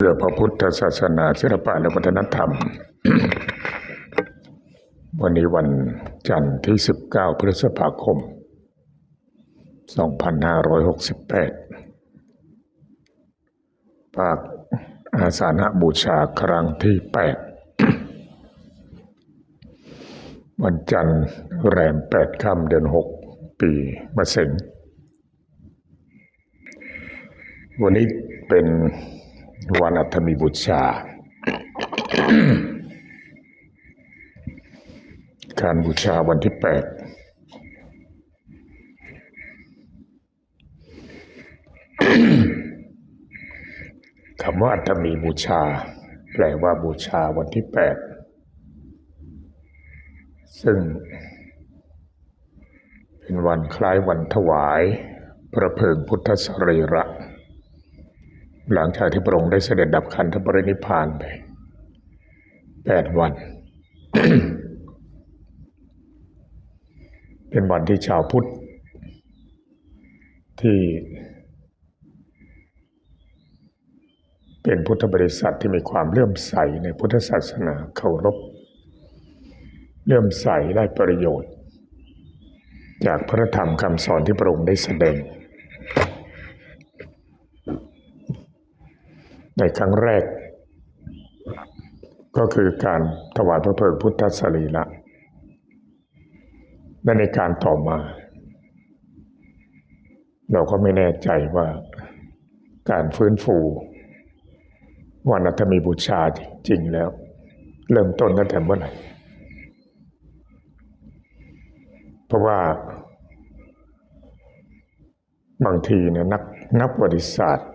เพื่อพระพุทธศาสนาศิลปะและวัฒนธรรม วันนี้วันจันทร์ที่ 19 พฤษภาคม 2568 ภาคอาสาฬหบูชาครั้งที่ 8 วันจันทร์แรม 8 ค่ำเดือน 6 ปีมะเส็งวันนี้เป็น วันอัฐมีบูชา การบูชาวันที่แปดคำว่าอัฐมีบูชา แปลว่าบูชาวันที่แปดซึ่ง เป็นวันคล้ายวันถวาย พระเพลิงพุทธสรีระ หลังจากที่พระองค์ได้เสด็จดับขันธปรินิพพานไปแปดวัน เป็นวันที่ชาวพุทธ ที่ เป็นพุทธบริษัทที่มีความเลื่อมใสในพุทธศาสนาเคารพเลื่อมใสได้ประโยชน์ จากพระธรรมคำสอนที่พระองค์ได้แสดง ในครั้งแรก ก็คือการถวายพระเพลิงพุทธสรีระและในการต่อมา เราก็ไม่แน่ใจว่าการฟื้นฟูวันอัฐมีบูชาจริงๆแล้ว เริ่มต้นตั้งแต่เมื่อไหร่เพราะว่า บางทีเนี่ยนักนักประวัติศาสตร์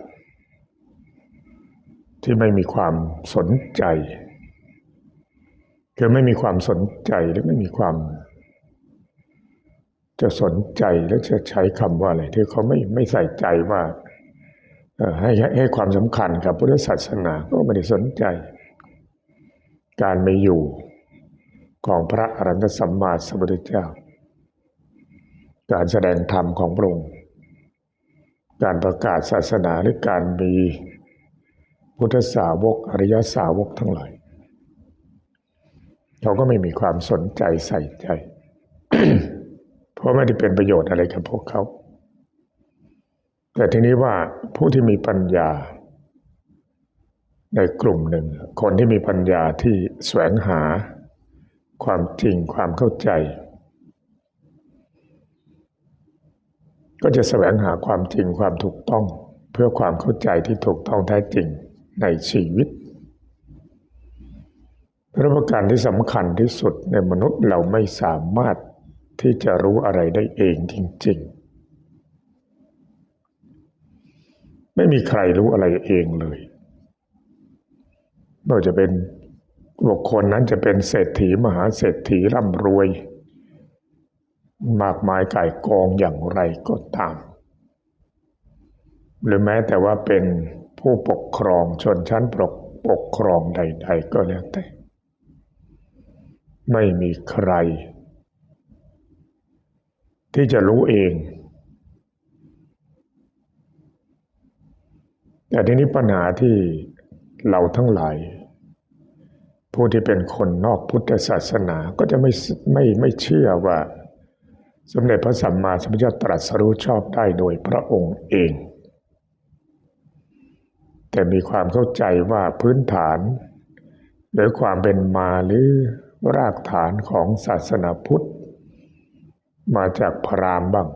ที่ไม่มีความสนใจ คือไม่มีความสนใจหรือไม่มีความ จะสนใจแล้วจะใช้คำว่าอะไรที่เขาไม่ไม่ใส่ใจว่าให้ให้ให้ความสำคัญกับพุทธศาสนาก็ไม่ได้สนใจ การไม่อยู่ของพระอรหันตสัมมาสัมพุทธเจ้า การแสดงธรรมของพระองค์การประกาศศาสนาหรือการมี พุทธสาวก อริยสาวกทั้งหลายเขาก็ไม่มีความสนใจใส่ใจ เพราะไม่ได้เป็นประโยชน์อะไรกับพวกเขา แต่ทีนี้ว่าผู้ที่มีปัญญา ในกลุ่มหนึ่ง คนที่มีปัญญาที่แสวงหา ความจริงความเข้าใจ ก็จะแสวงหาความจริงความถูกต้อง เพื่อความเข้าใจที่ถูกต้องแท้จริง ในชีวิต พระประการที่สำคัญที่สุดในมนุษย์เราไม่สามารถที่จะรู้อะไรได้เองจริง ๆ ไม่มีใครรู้อะไรเองเลยไม่ว่าจะเป็นบุคคลนั้นจะเป็นเศรษฐีมหาเศรษฐีร่ำรวย มากมายก่ายกองอย่างไรก็ตาม หรือแม้แต่ว่าเป็น ผู้ปกครองชนชั้นปกปกครองใด ๆ ก็แล้วแต่ ไม่มีใคร ที่จะรู้เอง แต่ทีนี้ปัญหาที่เราทั้งหลาย ผู้ที่เป็นคนนอกพุทธศาสนาก็จะไม่ไม่ไม่เชื่อว่าสมเด็จพระสัมมาสัมพุทธเจ้าตรัสรู้ชอบได้โดยพระองค์เอง แต่มีความเข้าใจว่าพื้นฐาน หรือความเป็นมาหรือรากฐานของศาสนาพุทธ มาจากพราหมณ์บ้าง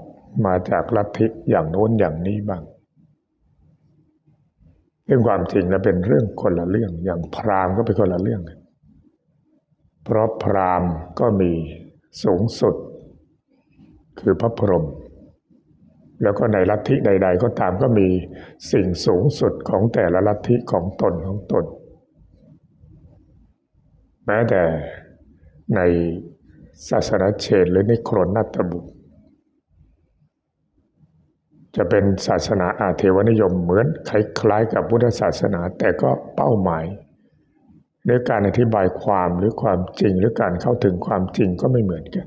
มาจากลัทธิอย่างโน้นอย่างนี้บ้างเรื่องความจริงแล้วเป็นเรื่องคนละเรื่อง อย่างพราหมณ์ก็เป็นคนละเรื่อง เพราะพราหมณ์ก็มีสูงสุด คือพระพรหม แล้วก็ในลัทธิใด ๆ ก็ตามก็มีสิ่งสูงสุดของแต่ละลัทธิของตนของตน แม้แต่ในศาสนาเชนหรือในโครนนัตบุตร จะเป็นศาสนาอาเทวนิยมเหมือนคล้ายๆกับพุทธศาสนา แต่ก็เป้าหมายหรือการอธิบายความหรือความจริงหรือการเข้าถึงความจริงก็ไม่เหมือนกัน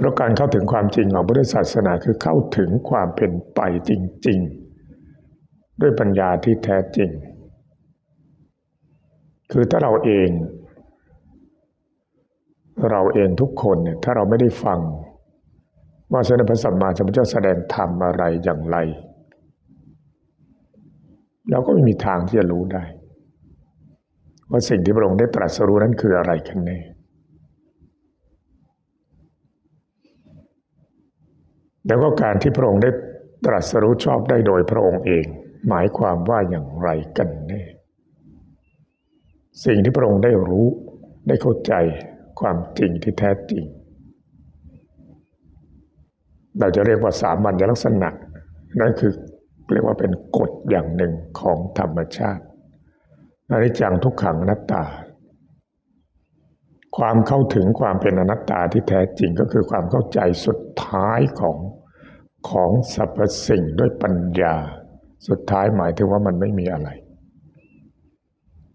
เพราะการเข้าถึงความจริงของพุทธศาสนาคือเข้าถึงความเป็นไปจริง ๆ ด้วยปัญญาที่แท้จริง คือถ้าเราเอง เราเองทุกคนเนี่ยถ้าเราไม่ได้ฟัง ว่าสมเด็จพระสัมมาสัมพุทธเจ้าแสดงธรรมอะไรอย่างไรเราก็ไม่มีทางที่จะรู้ได้ ว่าสิ่งที่พระองค์ได้ตรัสรู้นั้นคืออะไรกันแน่ แล้วก็การที่พระองค์ได้ตรัสรู้ชอบได้โดยพระองค์เอง หมายความว่าอย่างไรกันแน่สิ่งที่พระองค์ได้รู้ได้เข้าใจความจริงที่แท้จริง เราจะเรียกว่าสามัญลักษณะ นั่นคือเรียกว่าเป็นกฎอย่างหนึ่งของธรรมชาติอนิจจังทุกขังนัตตา ความเข้าถึงความเป็นอนัตตาที่แท้จริงก็คือความเข้าใจสุดท้ายของของสรรพสิ่งด้วยปัญญา สุดท้ายหมายถึงว่ามันไม่มีอะไร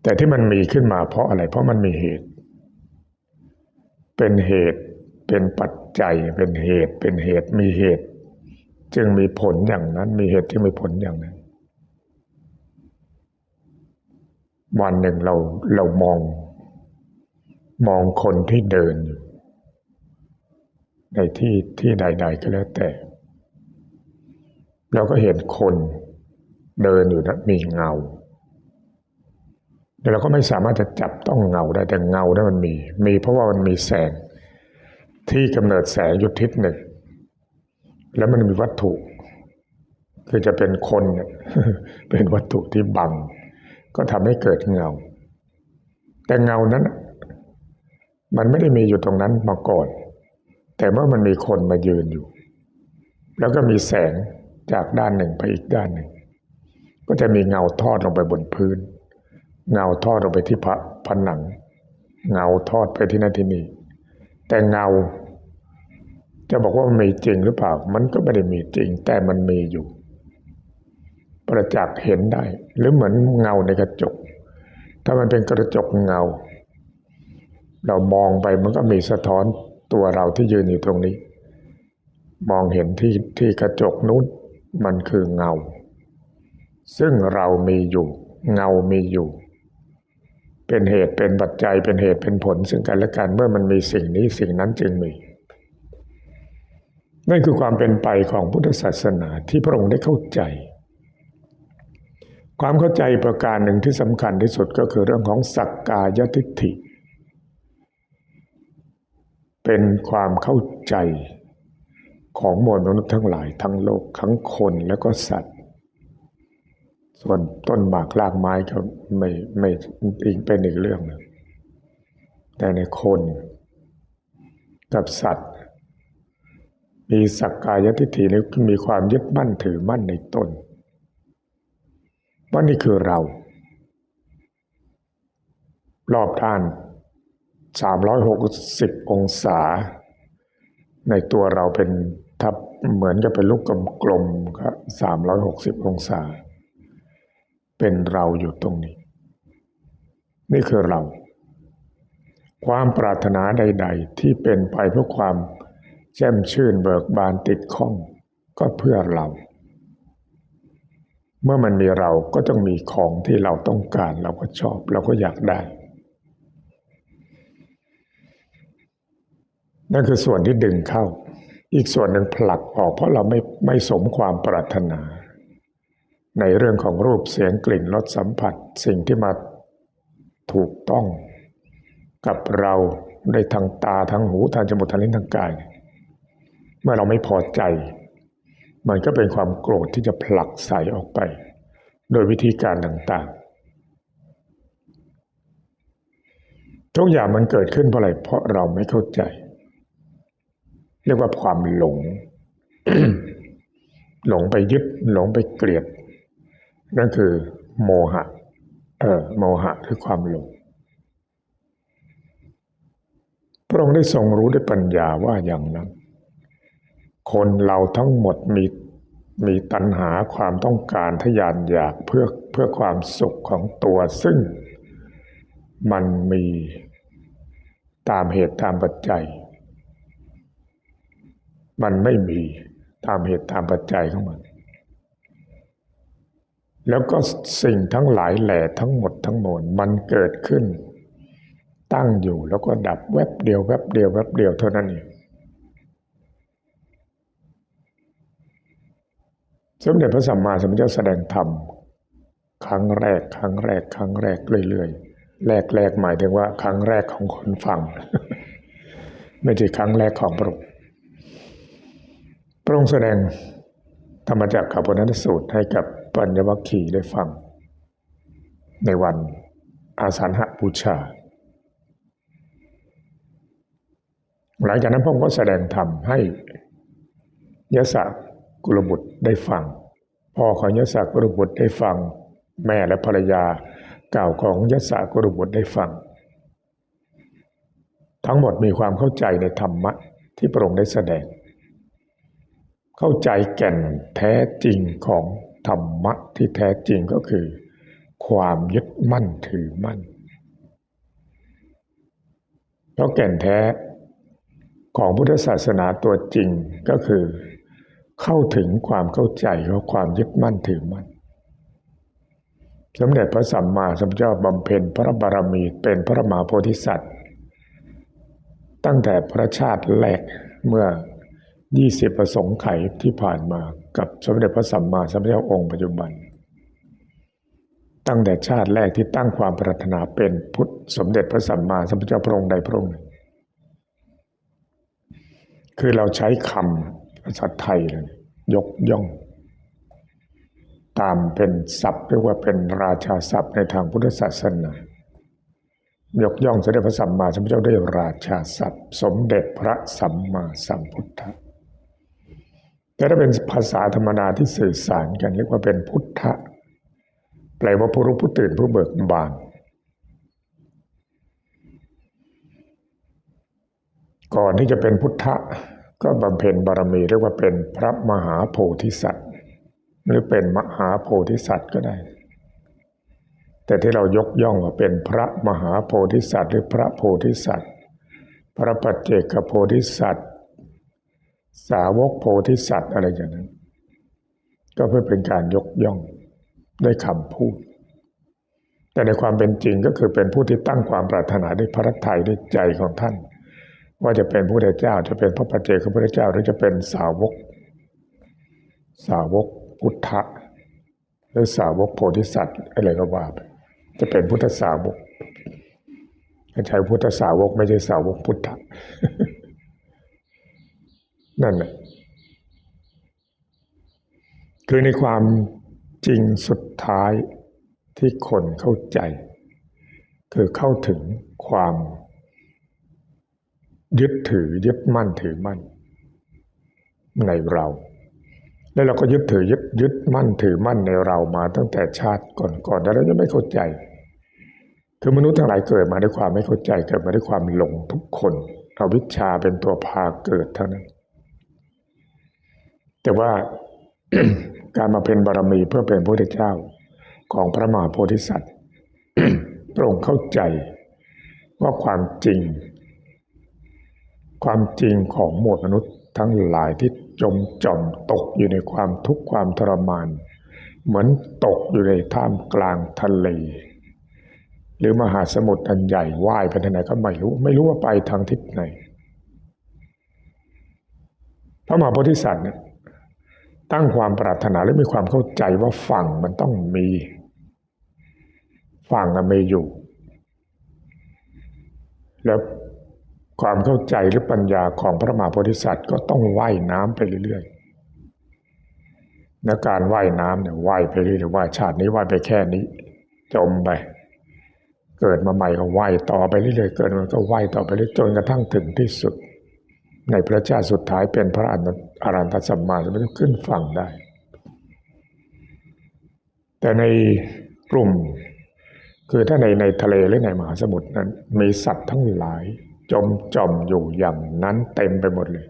แต่ที่มันมีขึ้นมาเพราะอะไร เพราะมันมีเหตุ เป็นเหตุเป็นปัจจัยเป็นเหตุเป็นเหตุมีเหตุ จึงมีผลอย่างนั้น มีเหตุที่มีผลอย่างนั้น วันหนึ่งเราเรามอง มองคนที่เดินอยู่ ในที่ที่ใด ๆ ก็แล้วแต่ เราก็เห็นคนเดินอยู่นะมีเงาแต่เราก็ไม่สามารถจะจับต้องเงาได้แต่เงานั้นมันมี มีเพราะว่ามันมีแสง ที่กำเนิดแสงยุทิศหนึ่ง แล้วมันมีวัตถุ คือจะเป็นคนเนี่ยเป็นวัตถุที่บัง ก็ทำให้เกิดเงา แต่เงานั้น มันไม่ได้มีอยู่ตรงนั้นมาก่อน แต่เมื่อมันมีคนมายืนอยู่ แล้วก็มีแสงจากด้านหนึ่งไปอีกด้านหนึ่ง ก็จะมีเงาทอดลงไปบนพื้น เงาทอดลงไปที่พระผนัง เงาทอดไปที่นั่นที่นี่ แต่เงา จะบอกว่ามันมีจริงหรือเปล่า มันก็ไม่ได้มีจริง แต่มันมีอยู่ ประจักษ์เห็นได้ หรือเหมือนเงาในกระจก ถ้ามันเป็นกระจกเงา เรามองไปมันก็มีสะท้อนตัวเราที่ยืนอยู่ตรงนี้ มองเห็นที่ที่กระจกนู้นมันคือเงา ซึ่งเรามีอยู่ เงามีอยู่ เป็นเหตุเป็นปัจจัยเป็นเหตุเป็นผลซึ่งกันและกันเมื่อมันมีสิ่งนี้สิ่งนั้นจึงมี นั่นคือความเป็นไปของพุทธศาสนาที่พระองค์ได้เข้าใจ ความเข้าใจประการหนึ่งที่สำคัญที่สุดก็คือเรื่องของสักกายทิฏฐิ เป็นความเข้าใจของมวลมนุษย์ทั้งหลายทั้งโลกทั้งคนแล้วก็สัตว์ ส่วนต้นหมากรากไม้ก็ไม่ไม่อีกเป็นอีกเรื่องหนึ่งแต่ในคนกับสัตว์ มีสักกายทิฏฐิแล้มีความยึดมั่นถือมั่นในตนว่านี่คือเรา รอบด้าน 360 องศา ในตัวเราเป็นถ้าเหมือนกับเป็นลูกกลมๆก็สามร้อยหกสิบองศา เป็นเราอยู่ตรงนี้ นี่คือเรา ความปรารถนาใด ๆ ที่เป็นไปเพื่อความแจ่มชื่นเบิกบานติดข้อง ก็เพื่อเรา เมื่อมันมีเราก็ต้องมีของที่เราต้องการ เราก็ชอบ เราก็อยากได้ นั่นคือส่วนที่ดึงเข้า อีกส่วนหนึ่งผลักออกเพราะเราไม่ไม่สมความปรารถนา ในเรื่องของรูปเสียงกลิ่นรสสัมผัส สิ่งที่มาถูกต้อง กับเราในทางตาทางหูทางจมูกทางลิ้นทางกาย เมื่อเราไม่พอใจ มันก็เป็นความโกรธที่จะผลักใส่ออกไป โดยวิธีการต่างๆ ทุกอย่างมันเกิดขึ้นเพราะอะไรเพราะเราไม่เข้าใจ เรียกว่าความหลง หลงไปยึดหลงไปเกลียดนั่นคือโมหะ เออโมหะคือความหลง พระองค์ได้ทรงรู้ด้วยปัญญาว่าอย่างนั้น คนเราทั้งหมดมีมีตัณหาความต้องการทยานอยากเพื่อเพื่อความสุขของตัวซึ่งมันมีตามเหตุตามปัจจัย มันไม่มีตามเหตุตามปัจจัยของมัน แล้วก็สิ่งทั้งหลายแหล่ทั้งหมดทั้งมวลมันเกิดขึ้น ตั้งอยู่แล้วก็ดับแวบเดียวแวบเดียวแวบเดียวเท่านั้นเองสมเด็จพระสัมมาสัมพุทธเจ้าแสดงธรรมครั้งแรก ครั้งแรก ครั้งแรกเรื่อยๆแรกแรกหมายถึงว่า ครั้งแรกของคนฟัง ไม่ใช่ครั้งแรกของพระองค์ พระองค์แสดงธรรมจักรขับพนันสูตรให้กับปัญญวัคคีได้ฟัง ในวันอาสาฬหบูชา หลังจากนั้นพระองค์ก็แสดงธรรมให้ยศกุลบุตรได้ฟัง พ่อของยศกุลบุตรได้ฟัง แม่และภรรยาเก่าของยศกุลบุตรได้ฟัง ทั้งหมดมีความเข้าใจในธรรมะที่พระองค์ได้แสดง เข้าใจแก่นแท้จริงของธรรมะที่แท้จริงก็คือ ความยึดมั่นถือมั่นเพราะแก่นแท้ของพุทธศาสนาตัวจริงก็คือ เข้าถึงความเข้าใจของความยึดมั่นถือมั่นสมเด็จพระสัมมาสัมพุทธเจ้าบำเพ็ญพระบารมีเป็นพระมหาโพธิสัตว์ ตั้งแต่พระชาติแรกเมื่อ 20ประสงค์ไขที่ผ่านมากับสมเด็จพระสัมมาสัมพุทธเจ้าองค์ปัจจุบัน ตั้งแต่ชาติแรกที่ตั้งความปรารถนาเป็นพุทธสมเด็จพระสัมมาสัมพุทธเจ้าพระองค์ใดพระองค์หนึ่งคือเราใช้คำภาษาไทยเลยยกย่อง ตามเป็นศัพท์เรียกว่าเป็นราชาศัพท์ในทางพุทธศาสนายกย่องสมเด็จพระสัมมาสัมพุทธเจ้าด้วยราชาศัพท์ สมเด็จพระสัมมาสัมพุทธะ แต่ถ้าเป็นภาษาธรรมดาที่สื่อสารกันเรียกว่าเป็นพุทธะแปลว่าผู้รู้ผู้ตื่นผู้เบิกบานก่อนที่จะเป็นพุทธะก็บำเพ็ญบารมีเรียกว่าเป็นพระมหาโพธิสัตว์ หรือเป็นมหาโพธิสัตว์ก็ได้ แต่ที่เรายกย่องว่าเป็นพระมหาโพธิสัตว์ หรือพระโพธิสัตว์ พระปัจเจกโพธิสัตว์ สาวกโพธิสัตว์อะไรอย่างนั้น ก็เพื่อเป็นการยกย่องด้วยคำพูด แต่ในความเป็นจริงก็คือเป็นผู้ที่ตั้งความปรารถนาด้วยพระทัยด้วยใจของท่าน ว่าจะเป็นพระพุทธเจ้าจะเป็นพระปัจเจกพระพุทธเจ้าหรือจะเป็นสาวก สาวกพุทธะหรือสาวกโพธิสัตว์อะไรก็ว่าไปจะเป็นพุทธสาวกใช้พุทธสาวกไม่ใช่สาวกพุทธะ นั่นแหละคือในความจริงสุดท้ายที่คนเข้าใจ คือเข้าถึงความ ยึดถือยึดมั่นถือมั่น ในเรา แล้วเราก็ยึดถือยึดยึดมั่นถือมั่นในเรามาตั้งแต่ชาติก่อนๆแต่เราไม่เข้าใจ คือมนุษย์ทั้งหลายเกิดมาด้วยความไม่เข้าใจเกิดมาด้วยความหลงทุกคนเอาวิชาเป็นตัวพาเกิดเท่านั้น แต่ว่าการมาเป็นบารมีเพื่อเป็นพระพุทธเจ้าของพระมหาโพธิสัตว์พระองค์เข้าใจว่าความจริง ความจริงของหมวดมนุษย์ทั้งหลายที่จมจอมตกอยู่ในความทุกข์ความทรมาน เหมือนตกอยู่ในท่ามกลางทะเล หรือมหาสมุทรอันใหญ่ว่ายไปทางไหนก็ไม่รู้ ไม่รู้ว่าไปทางทิศไหน พระมหาโพธิสัตว์เนี่ย ตั้งความปรารถนาและมีความเข้าใจว่าฝั่งมันต้องมี ฝั่งมันมีอยู่ แล้วความเข้าใจหรือปัญญาของพระมหาโพธิสัตว์ก็ต้องว่ายน้ำไปเรื่อยๆและการว่ายน้ำเนี่ยว่ายไปเรื่อยๆว่ายชาตินี้ว่ายไปแค่นี้ จมไป เกิดมาใหม่ก็ว่ายต่อไปเรื่อยๆเกิดมันก็ว่ายต่อไปเรื่อยจนกระทั่งถึงที่สุด ในพระเจ้าสุดท้ายเป็นพระอนุต อรันตสัมมาสัมพุทธขึ้นฝั่งได้ แต่ในกลุ่ม คือถ้าในในทะเลหรือในมหาสมุทรนั้น มีสัตว์ทั้งหลาย จมจอมอยู่อย่างนั้นเต็มไปหมดเลย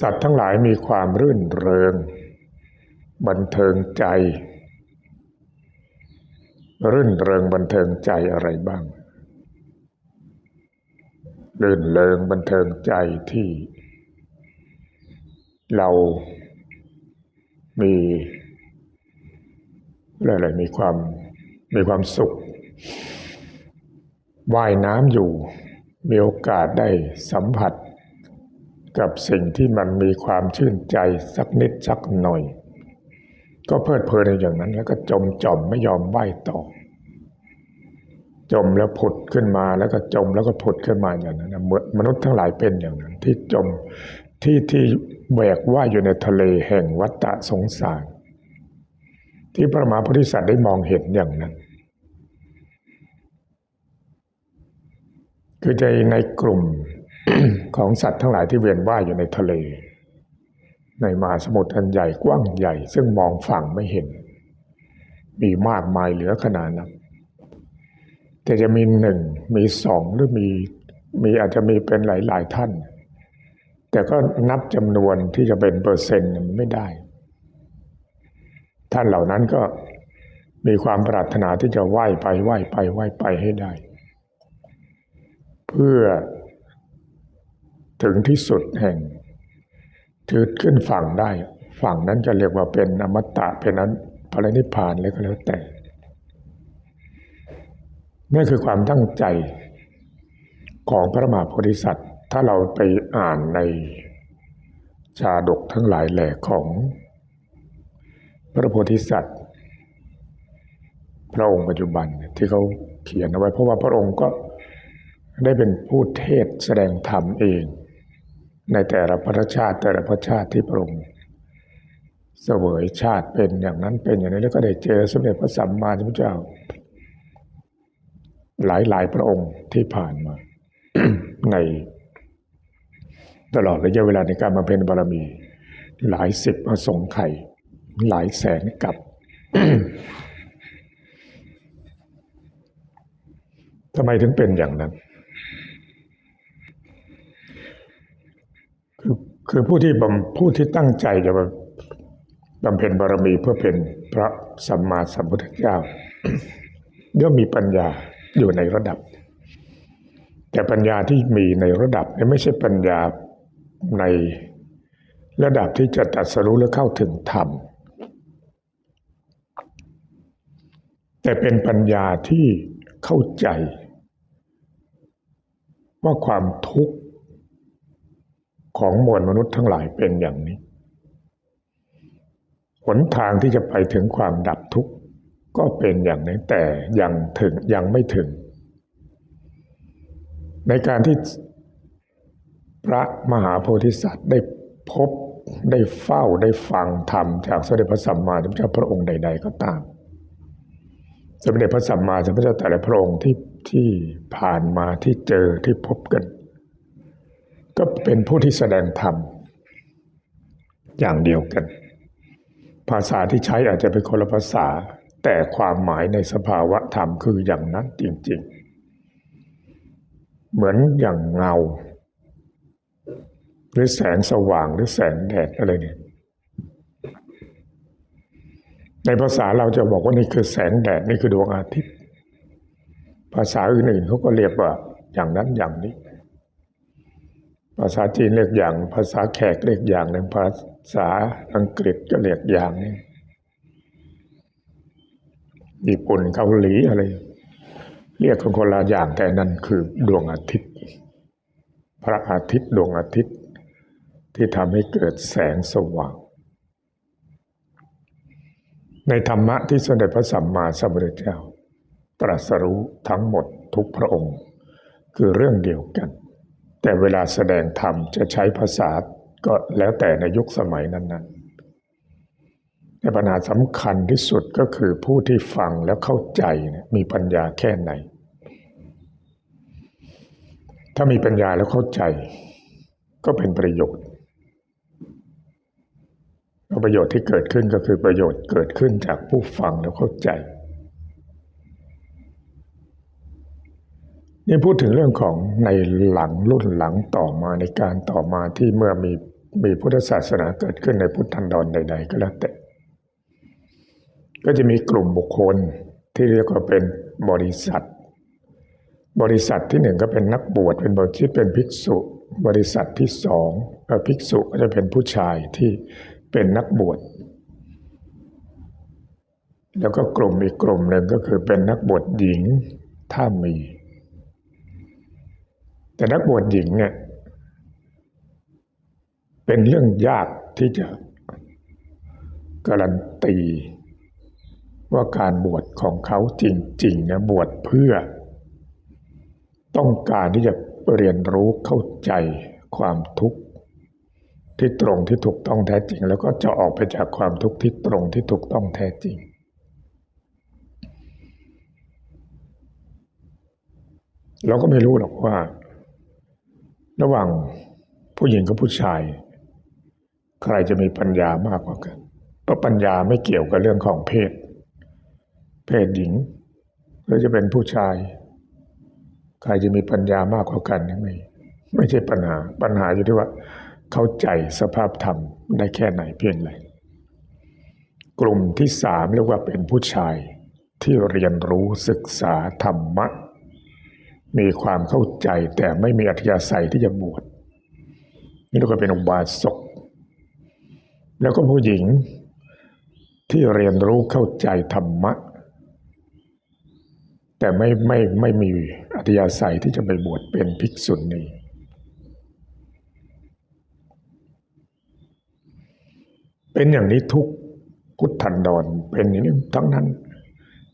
สัตว์ทั้งหลายมีความรื่นเริง บันเทิงใจ รื่นเริงบันเทิงใจอะไรบ้าง ลื่นเริงบันเทิงใจที่ เรามีเลยเลยมีความมีความสุขว่ายน้ำอยู่ มีโอกาสได้สัมผัส กับสิ่งที่มันมีความชื่นใจสักนิดสักหน่อย ก็เพลิดเพลินในอย่างนั้นแล้วก็จมจอมไม่ยอมว่ายต่อ จมแล้วผุดขึ้นมาแล้วก็จมแล้วก็ผุดขึ้นมาอย่างนั้นเหมือนมนุษย์ทั้งหลายเป็นอย่างนั้น ที่จมที่ที่แบกว่ายอยู่ในทะเลแห่งวัฏสงสาร ที่พระมหาโพธิสัตว์ได้มองเห็นอย่างนั้น คือใจในกลุ่มของสัตว์ทั้งหลายที่เวียนว่ายอยู่ในทะเล ในมหาสมุทรอันใหญ่กว้างใหญ่ ซึ่งมองฝั่งไม่เห็น มีมากมายเหลือขนาดนั้น แต่จะมีหนึ่งมีสองหรือมีมีอาจจะมีเป็นหลาย ๆ ท่าน แต่ก็นับจำนวนที่จะเป็นเปอร์เซ็นต์มันไม่ได้ ท่านเหล่านั้นก็มีความปรารถนาที่จะไหว้ไปไหว้ไปไหว้ไปให้ได้ เพื่อถึงที่สุดแห่งถือขึ้นฝั่งได้ ฝั่งนั้นจะเรียกว่าเป็นอมตะเป็นนั้นพระนิพพานเลยก็แล้วแต่ นั่คือความตั้งใจของพระมหาโพธิสัตว์ ถ้าเราไปอ่านในชาดกทั้งหลายแหล่ของพระโพธิสัตว์ พระองค์ปัจจุบันที่เขาเขียนเอาไว้ เพราะว่าพระองค์ก็ได้เป็นผู้เทศแสดงธรรมเอง ในแต่ละพระชาติแต่ละพระชาติที่พระองค์เสวยชาติเป็นอย่างนั้นเป็นอย่างนี้แล้วก็ได้เจอสมเด็จพระสัมมาสัมพุทธเจ้า หลายหลายพระองค์ที่ผ่านมาในตลอดระยะเวลาในการมาเป็นบารมี หลายสิบอสงไขยหลายแสนกับทำไมถึงเป็นอย่างนั้น คือคือผู้ที่บำผู้ที่ตั้งใจจะบำเพ็ญบารมีเพื่อเป็นพระสัมมาสัมพุทธเจ้าย่อมมีปัญญา อยู่ในระดับ แต่ปัญญาที่มีในระดับนี้ไม่ใช่ปัญญาในระดับที่จะตัดสรู้และเข้าถึงธรรม แต่เป็นปัญญาที่เข้าใจ ว่าความทุกข์ของมวลมนุษย์ทั้งหลายเป็นอย่างนี้ หนทางที่จะไปถึงความดับทุกข์ ก็เป็นอย่างนี้แต่ยังถึงยังไม่ถึง ในการที่พระมหาโพธิสัตว์ได้พบได้เฝ้าได้ฟังธรรมจากสมเด็จพระสัมมาสัมพุทธเจ้าพระองค์ใด ๆ ก็ตาม สมเด็จพระสัมมาสัมพุทธเจ้าแต่ละพระองค์ที่ที่ผ่านมาที่เจอที่พบกัน ก็เป็นผู้ที่แสดงธรรมอย่างเดียวกัน ภาษาที่ใช้อาจจะเป็นคนละภาษา แต่ความหมายในสภาวะธรรมคืออย่างนั้นจริงๆ เหมือนอย่างเงา หรือแสงสว่างหรือแสงแดดอะไรเนี่ยในภาษาเราจะบอกว่านี่คือแสงแดดนี่คือดวงอาทิตย์ ภาษาอื่นๆเขาก็เรียกว่าอย่างนั้นอย่างนี้ ภาษาจีนเรียกอย่าง ภาษาแขกเรียกอย่างหนึ่งภาษาอังกฤษก็เรียกอย่างนึง ญี่ปุ่นเกาหลีอะไร เรียกคนคนละอย่างแต่นั้นคือดวงอาทิตย์ พระอาทิตย์ดวงอาทิตย์ ที่ทำให้เกิดแสงสว่าง ในธรรมะที่สมเด็จพระสัมมาสัมพุทธเจ้า ตรัสรู้ทั้งหมดทุกพระองค์ คือเรื่องเดียวกัน แต่เวลาแสดงธรรมจะใช้ภาษาก็แล้วแต่ในยุคสมัยนั้น แต่ปัญหาสำคัญที่สุดก็คือผู้ที่ฟังแล้วเข้าใจมีปัญญาแค่ไหน ถ้ามีปัญญาแล้วเข้าใจ ก็เป็นประโยชน์ประโยชน์ที่เกิดขึ้นก็คือประโยชน์เกิดขึ้นจากผู้ฟังแล้วเข้าใจ นี่พูดถึงเรื่องของในหลังรุ่นหลังต่อมาในการต่อมาที่เมื่อมีมีพุทธศาสนาเกิดขึ้นในพุทธันดรใด ๆ ก็แล้วแต่ ก็จะมีกลุ่มบุคคลที่เรียกว่าเป็นบริษัท บริษัทที่หนึ่งก็เป็นนักบวชเป็นบริษัทเป็นภิกษุ บริษัทที่สองภิกษุก็จะเป็นผู้ชายที่เป็นนักบวช แล้วก็กลุ่มอีกกลุ่มหนึ่งก็คือเป็นนักบวชหญิงถ้ามี แต่นักบวชหญิงเนี่ยเป็นเรื่องยากที่จะการันตี ว่าการบวชของเขาจริงๆนะบวชเพื่อ ต้องการที่จะเรียนรู้เข้าใจความทุกข์ที่ตรงที่ถูกต้องแท้จริง แล้วก็จะออกไปจากความทุกข์ที่ตรงที่ถูกต้องแท้จริง เราก็ไม่รู้หรอกว่า ระหว่างผู้หญิงกับผู้ชาย ใครจะมีปัญญามากกว่ากันเพราะปัญญาไม่เกี่ยวกับเรื่องของเพศ เพศหญิง หรือจะเป็นผู้ชาย ใครจะมีปัญญามากกว่ากันไม่ไม่ใช่ปัญหาปัญหาอยู่ที่ว่า เข้าใจสภาพธรรมได้แค่ไหนเพียงไรกลุ่มที่สามเรียกว่าเป็นผู้ชายที่เรียนรู้ศึกษาธรรมะ มีความเข้าใจแต่ไม่มีอัธยาศัยที่จะบวชนี่เรียกว่าเป็นอุบาสกแล้วก็ผู้หญิงที่เรียนรู้เข้าใจธรรมะ แต่ไม่ไม่ไม่มีอัธยาศัยที่จะไปบวชเป็นภิกษุณีเป็นอย่างนี้ทุกพุทธันดรเป็นอย่างนี้ทั้งนั้น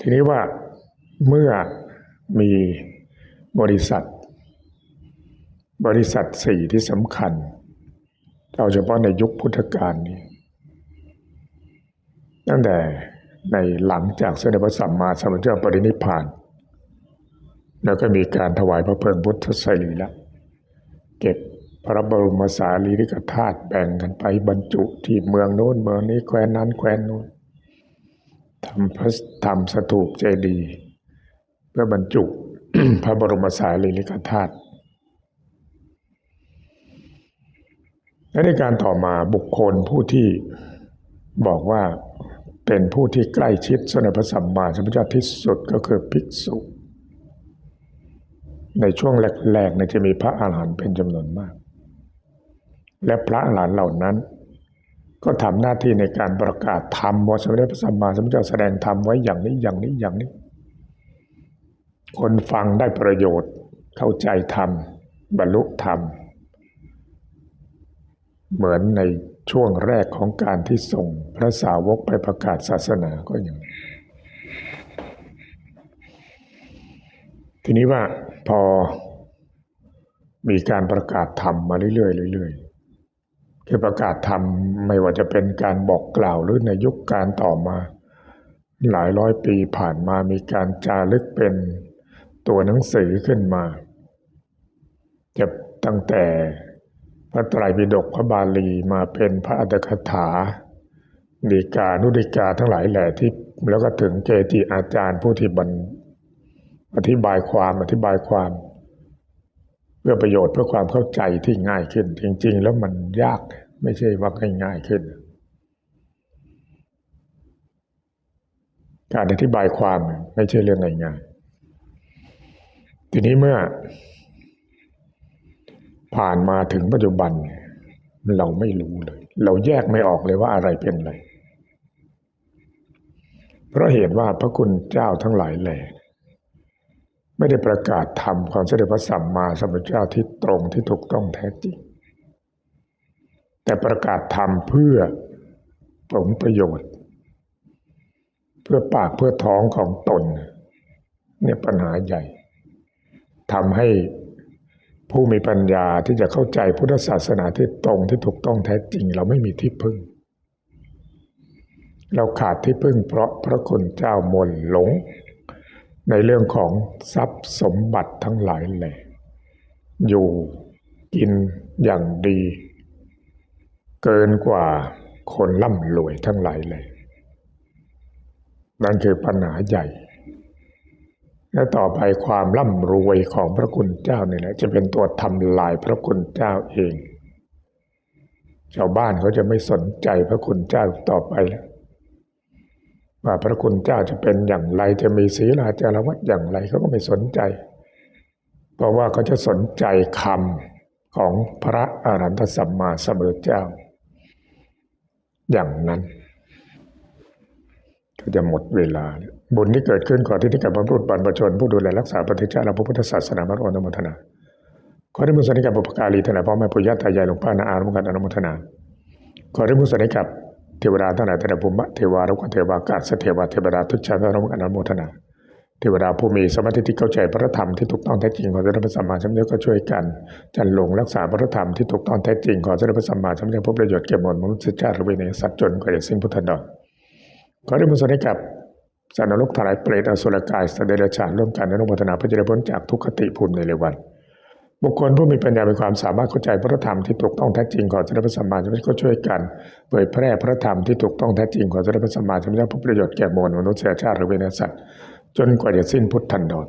ทีนี้ว่าเมื่อมีบริษัท บริษัทสี่ที่สำคัญเอาเฉพาะในยุคพุทธกาลนี้ ตั้งแต่ในหลังจากเสด็จพระสัมมาสัมพุทธเจ้าปรินิพพาน แล้วก็มีการถวายพระเพลิงพุทธไสรีละเก็บพระบรมสารีริกธาตุแบ่งกันไปบรรจุที่เมืองโน้นเมืองนี้แคว้นนั้นแคว้นโน้นทำพระทำสถูปเจดีย์เพื่อบรรจุพระบรมสารีริกธาตุและในการต่อมาบุคคลผู้ที่บอกว่าเป็นผู้ที่ใกล้ชิดสนพระสัมมาสัมพุทธเจ้าที่สุดก็คือภิกษุ ในช่วงแรกๆเนี่ยจะมีพระอาหารหันต์เป็นจำนวนมาก และพระอาหารหันต์เหล่านั้น ก็ทำหน้าที่ในการประกาศธรรมวสมเด็จพระสัมมาสัมพุทธเจ้าแสดงธรรมไว้อย่างนี้อย่างนี้อย่างนี้ คนฟังได้ประโยชน์เข้าใจธรรมบรรลุธรรม เหมือนในช่วงแรกของการที่ส่งพระสาวกไปประกาศศาสนาก็อย่างนี้ ทีนี้ว่าพอมีการประกาศธรรมมาเรื่อยๆเรื่อยๆคือประกาศธรรมไม่ว่าจะเป็นการบอกกล่าวหรือในยุคการต่อมา หลายร้อยปีผ่านมามีการจารึกเป็นตัวหนังสือขึ้นมาจะตั้งแต่พระไตรปิฎกพระบาลีมาเป็นพระอัตถกถาดีกานุดิกาทั้งหลายแหล่ที่แล้วก็ถึงเกจิอาจารย์ผู้ที่บรร อธิบายความอธิบายความ เพื่อประโยชน์เพื่อความเข้าใจที่ง่ายขึ้น จริง ๆ แล้วมันยากไม่ใช่ว่าง่ายๆขึ้น การอธิบายความไม่ใช่เรื่องง่ายๆทีนี้เมื่อ ผ่านมาถึงปัจจุบัน เราไม่รู้เลย เราแยกไม่ออกเลยว่าอะไรเป็นอะไรเพราะเหตุว่าพระคุณเจ้าทั้งหลายแหล่ ไม่ได้ประกาศธรรมความเสด็จพระสัมมาสัมพุทธเจ้าที่ตรงที่ถูกต้องแท้จริง แต่ประกาศธรรมเพื่อผลประโยชน์ เพื่อปากเพื่อท้องของตน เนี่ยปัญหาใหญ่ทำให้ผู้มีปัญญาที่จะเข้าใจพุทธศาสนาที่ตรงที่ถูกต้องแท้จริง เราไม่มีที่พึ่ง เราขาดที่พึ่งเพราะพระคุณเจ้ามนหลง ในเรื่องของทรัพย์สมบัติทั้งหลายแหล่อยู่กินอย่างดี เกินกว่าคนร่ำรวยทั้งหลายแหล่นั่นคือปัญหาใหญ่ และต่อไปความร่ำรวยของพระคุณเจ้านี่แหละจะเป็นตัวทำลายพระคุณเจ้าเอง ชาวบ้านเขาจะไม่สนใจพระคุณเจ้าต่อไปแล้ว ว่าพระคุณเจ้าจะเป็นอย่างไรจะมีศีลาจารวัตอย่างไรเขาก็ไม่สนใจ เพราะว่าเขาจะสนใจคำของพระอรหันตสัมมาสัมพุทธเจ้า อย่างนั้นก็จะหมดเวลา บุญที่เกิดขึ้นขอที่ที่กับบรรพบุรุษบรรพชน ผู้ดูแลรักษาประเทศชาติและพระพุทธศาสนามร่วมอนุโมทนาขอได้บุญสนิกับบุพการีทนายพ่อแม่ปู่ย่าตายายหลวงป้านาอาร่วมกันอนุโมทนาขอได้บุญสนิกับ เทวดาทั้งหลายท่านภูมิเทวารุกเทวากาศเทวาเทวดาทุกชาติร่วมกันอนุโมทนา เทวดาผู้มีสมาธิที่เข้าใจพระธรรมที่ถูกต้องแท้จริงขอสมเด็จพระสัมมาสัมพุทธเจ้าก็ช่วยกัน จันหลงรักษาพระธรรมที่ถูกต้องแท้จริงขอสมเด็จพระสัมมาสัมพุทธเจ้าพบประโยชน์แก่มวลมนุษยชาติและเวไนสัตว์จนกว่าจะสิ้นพุทธันดรขอได้บุญสนิกับสันนรกทลายเปรตอสุรกายสเดรัจฉานร่วมกันอนุโมทนาพื่อจะได้พ้นจากทุกขติภูมิในเร็ววัน บุคคลผู้มีปัญญามีความสามารถเข้าใจพระธรรมที่ถูกต้องแท้จริงขอสมเด็จพระสัมมาสัมพุทธเจ้าก็ช่วยกันเผยแพร่พระธรรมที่ถูกต้องแท้จริงขอสมเด็จพระสัมมาสัมพุทธเจ้าพบประโยชน์แก่มวลมนุษยชาติหรือเวเนสัตว์จนกว่าจะสิ้นพุทธันดร